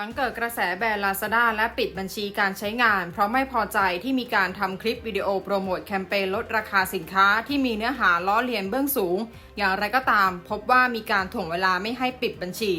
หลังเกิดกระแสแบนลาซาด้าและปิดบัญชีการใช้งาน เพราะไม่พอใจที่มีการทำคลิปวิดีโอโปรโมทแคมเปญลดราคาสินค้าที่มีเนื้อหาล้อเลียนเบื้องสูง อย่างไรก็ตามพบว่ามีการถ่วงเวลาไม่ให้ปิดบัญชี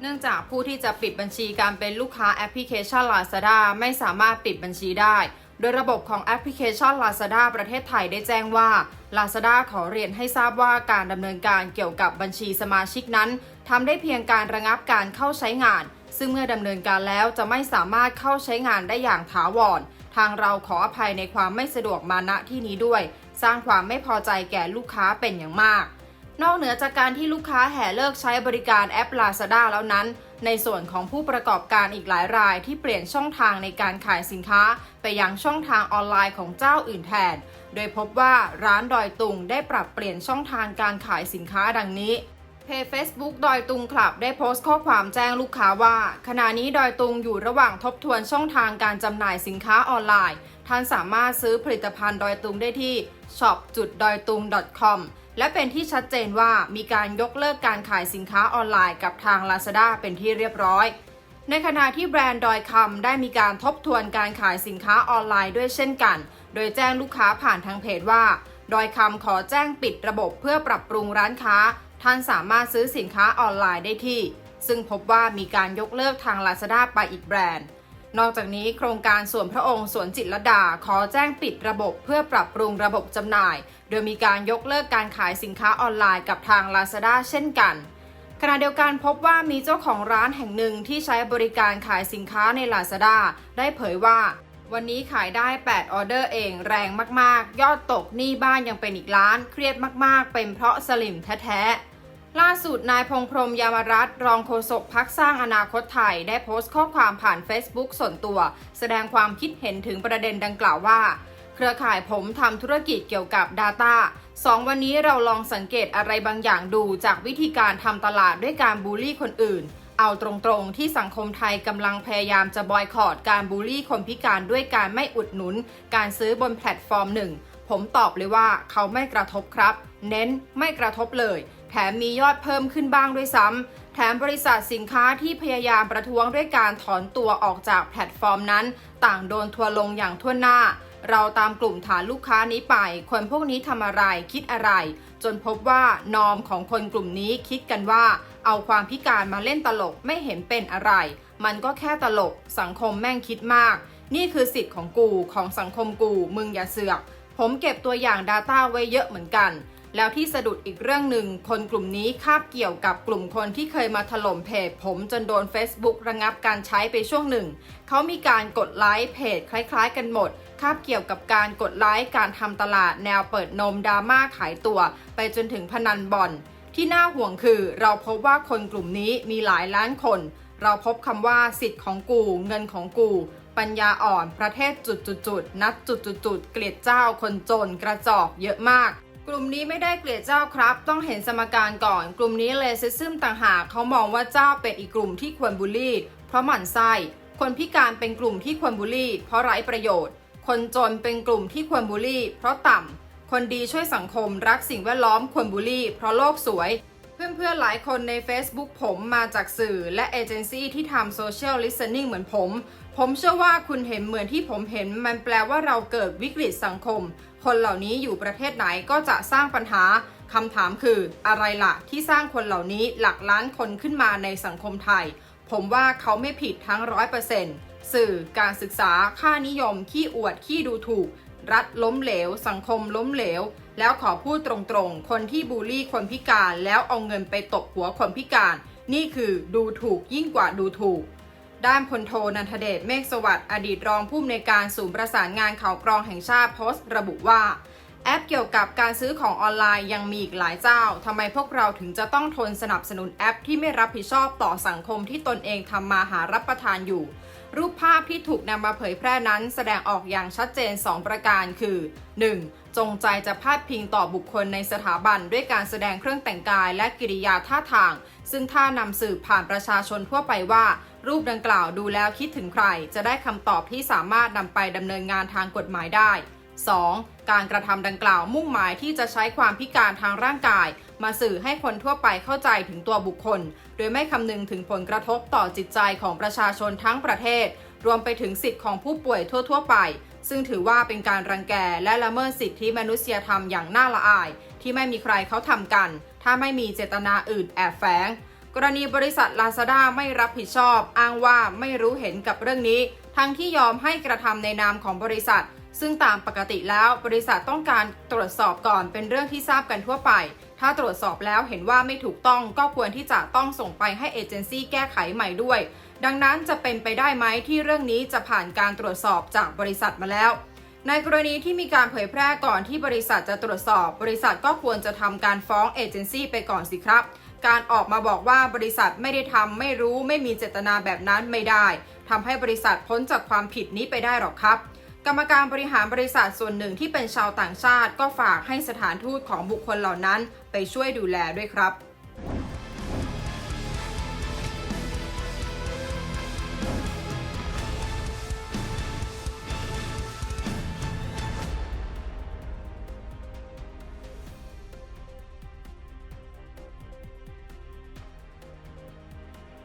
เนื่องจากผู้ที่จะปิดบัญชีการเป็นลูกค้าแอปพลิเคชัน Lazada ไม่สามารถปิดบัญชีได้ โดยระบบของแอปพลิเคชัน Lazada ประเทศไทยได้แจ้งว่า Lazada ขอเรียนให้ทราบว่าการดำเนินการเกี่ยวกับบัญชีสมาชิกนั้นทำได้เพียงการระงับการเข้าใช้งาน ซึ่งเมื่อดำเนินการแล้วจะไม่สามารถเข้าใช้งานได้อย่างถาวร ทางเราขออภัยในความไม่สะดวกมาณที่นี้ด้วย สร้างความไม่พอใจแก่ลูกค้าเป็นอย่างมาก นอกเหนือจากการที่ลูกค้าแห่เลิกใช้บริการแอป Lazada แล้วนั้น ในส่วนของผู้ประกอบการอีกหลายรายที่เปลี่ยนช่องทางในการขายสินค้า ไปยังช่องทางออนไลน์ของเจ้าอื่นแทน โดยพบว่าร้านดอยตุงได้ปรับเปลี่ยนช่องทางการขายสินค้าดังนี้ เพจ Facebook ดอยตุงคลับได้โพสต์ข้อความแจ้งลูกค้าว่า ขณะนี้ดอยตุงอยู่ระหว่างทบทวนช่องทางการจำหน่ายสินค้าออนไลน์ ท่านสามารถซื้อผลิตภัณฑ์ดอยตุงได้ที่ shop จุดดอยตุง .com และเป็นที่ชัดเจนว่ามีการยกเลิกการขายสินค้าออนไลน์กับทาง Lazada เป็นที่เรียบร้อย ในขณะที่แบรนด์ดอยคำได้มีการทบทวนการขายสินค้าออนไลน์ด้วยเช่นกัน โดยแจ้งลูกค้าผ่านทางเพจว่าดอยคำขอแจ้งปิดระบบเพื่อปรับปรุงร้านค้า ท่านสามารถซื้อสินค้าออนไลน์ได้ที่ ซึ่งพบว่ามีการยกเลิกทาง Lazada ไปอีกแบรนด์ นอกจากนี้โครงการส่วนพระองค์สวนจิตรดา ขอแจ้งปิดระบบเพื่อปรับปรุงระบบจำหน่าย โดยมีการยกเลิกการขายสินค้าออนไลน์กับทาง Lazada เช่นกันขณะเดียวกันพบว่ามีเจ้าของร้านแห่งหนึ่งที่ใช้บริการขายสินค้าใน Lazada ได้เผยว่า วันนี้ขายได้ 8 ออเดอร์เองแรงมากๆ ยอดตกหนี้บ้านยังเป็นอีกล้าน เครียดมากๆ เป็นเพราะสลิมแท้ๆ ล่าสุดนายพงพรมยามรัตน์รองโฆษกพักสร้างอนาคตไทย ได้โพสต์ข้อความผ่าน Facebook ส่วนตัว แสดงความคิดเห็นถึงประเด็นดังกล่าวว่า เครือข่ายผมทำธุรกิจเกี่ยวกับ Data สองวันนี้เราลองสังเกตอะไรบางอย่างดูจากวิธีการทำตลาดด้วยการบูลลี่คนอื่น เอาตรงๆที่สังคมไทยกำลังพยายามจะบอยคอรดการบูลลี่คนพิการด้วยการไม่อุดหนุน การซื้อบนแพลตฟอร์มหนึ่งผมตอบเลยว่าเขาไม่กระทบครับ เน้นไม่กระทบเลย แถมมียอดเพิ่มขึ้นบ้างด้วยซ้ำ แถมบริษัทสินค้าที่พยายามประท้วงด้วยการถอนตัวออกจากแพลตฟอร์มนั้น ต่างโดนทัวร์ลงอย่างทั่วหน้า เราตามกลุ่มฐานลูกค้านี้ไป คนพวกนี้ทำอะไรคิดอะไร จนพบว่านอมของคนกลุ่มนี้คิดกันว่า เอาความพิการมาเล่นตลกไม่เห็นเป็นอะไร มันก็แค่ตลก สังคมแม่งคิดมาก นี่คือสิทธิ์ของกูของสังคมกู มึงอย่าเสือก ผมเก็บตัวอย่าง Data ไว้เยอะเหมือนกัน แล้วที่สะดุดอีกเรื่องหนึ่ง คนกลุ่มนี้คาบเกี่ยวกับกลุ่มคนที่เคยมาถล่มเพจผมจนโดน Facebook ระงับการใช้ไปช่วงหนึ่ง เขามีการกดไลค์เพจคล้ายๆ กันหมด คาบเกี่ยวกับการกดไลค์การทำตลาดแนวเปิดนมดราม่าขายตัว ไปจนถึงพนันบอลที่น่าห่วงคือเราพบว่าคนกลุ่มนี้มีหลายล้านคน เราพบคำว่าสิทธิ์ของกู เงินของกู ปัญญาอ่อนประเทศจุดๆๆนัดจุดๆๆเกลียดเจ้าคนจนกระจอกเยอะมาก กลุ่มนี้ไม่ได้เกลียดเจ้าครับ ต้องเห็นสมการก่อน กลุ่มนี้เลยซิซึมต่างหากเขามองว่าเจ้าเป็นอีกกลุ่มที่ควรบูลลี่ เพราะหมั่นไส้ คนพิการเป็นกลุ่มที่ควรบูลลี่ เพราะไร้ประโยชน์ คนจนเป็นกลุ่มที่ควรบูลลี่ เพราะต่ำ คนดีช่วยสังคมรักสิ่งแวดล้อมควรบูลลี่ เพราะโลกสวย เพื่อนๆหลายคนใน Facebook ผมมาจากสื่อและเอเจนซี่ที่ทำโซเชียลลิส t e นิ่งเหมือนผม ผมเชื่อว่าคุณเห็นเหมือนที่ผมเห็น มันแปลว่าเราเกิดวิกฤตสังคม คนเหล่านี้อยู่ประเทศไหนก็จะสร้างปัญหาคำถามคืออะไรล่ะที่สร้างคนเหล่านี้หลักล้านคนขึ้นมาในสังคมไทย ผมว่าเขาไม่ผิดทั้งร้อยเปอร์เซ็นต์สื่อการศึกษาค่านิยม ขี้อวด ขี้ดูถูก รัฐล้มเหลว สังคมล้มเหลว แล้วขอพูดตรงๆ คนที่บูลลี่คนพิการแล้วเอาเงินไปตบหัวคนพิการ นี่คือดูถูกยิ่งกว่าดูถูก ด้านพลโทนันทเดชเมฆสวัสดิ์อดีตรองผู้อำนวยการศูนย์ประสานงานข่าวกรองแห่งชาติโพสต์ระบุว่า แอปเกี่ยวกับการซื้อของออนไลน์ยังมีอีกหลายเจ้าทำไมพวกเราถึงจะต้องทนสนับสนุนแอปที่ไม่รับผิดชอบต่อสังคมที่ตนเองทำมาหารับประทานอยู่ รูปภาพที่ถูกนำมาเผยแพร่นั้นแสดงออกอย่างชัดเจน 2 ประการคือ 1. จงใจจะพาดพิงต่อบุคคลในสถาบันด้วยการแสดงเครื่องแต่งกายและกิริยาท่าทาง ซึ่งถ้านำสืบผ่านประชาชนทั่วไปว่า รูปดังกล่าวดูแล้วคิดถึงใคร จะได้คำตอบที่สามารถนำไปดำเนินงานทางกฎหมายได้ 2. การกระทำดังกล่าวมุ่งหมายที่จะใช้ความพิการทางร่างกาย มาสื่อให้คนทั่วไปเข้าใจถึงตัวบุคคล โดยไม่คำนึงถึงผลกระทบต่อจิตใจของประชาชนทั้งประเทศ รวมไปถึงสิทธิ์ของผู้ป่วยทั่ว ๆ ไป ซึ่งถือว่าเป็นการรังแกและละเมิดสิทธิมนุษยธรรมอย่างน่าละอาย ที่ไม่มีใครเขาทำกัน ถ้าไม่มีเจตนาอื่นแอบแฝง กรณีบริษัท Lazada ไม่รับผิดชอบ อ้างว่าไม่รู้เห็นกับเรื่องนี้ ทั้งที่ยอมให้กระทำในนามของบริษัท ซึ่งตามปกติแล้วบริษัทต้องการตรวจสอบก่อนเป็นเรื่องที่ทราบกันทั่วไป ถ้าตรวจสอบแล้วเห็นว่าไม่ถูกต้องก็ควรที่จะต้องส่งไปให้เอเจนซี่แก้ไขใหม่ด้วย ดังนั้นจะเป็นไปได้ไหมที่เรื่องนี้จะผ่านการตรวจสอบจากบริษัทมาแล้วในกรณีที่มีการเผยแพร่ก่อนที่บริษัทจะตรวจสอบ บริษัทก็ควรจะทำการฟ้องเอเจนซี่ไปก่อนสิครับ การออกมาบอกว่าบริษัทไม่ได้ทำไม่รู้ไม่มีเจตนาแบบนั้นไม่ได้ทำให้บริษัทพ้นจากความผิดนี้ไปได้หรอกครับ กรรมการบริหารบริษัทส่วนหนึ่งที่เป็นชาวต่างชาติ ก็ฝากให้สถานทูตของบุคคลเหล่านั้น ไปช่วยดูแลด้วยครับ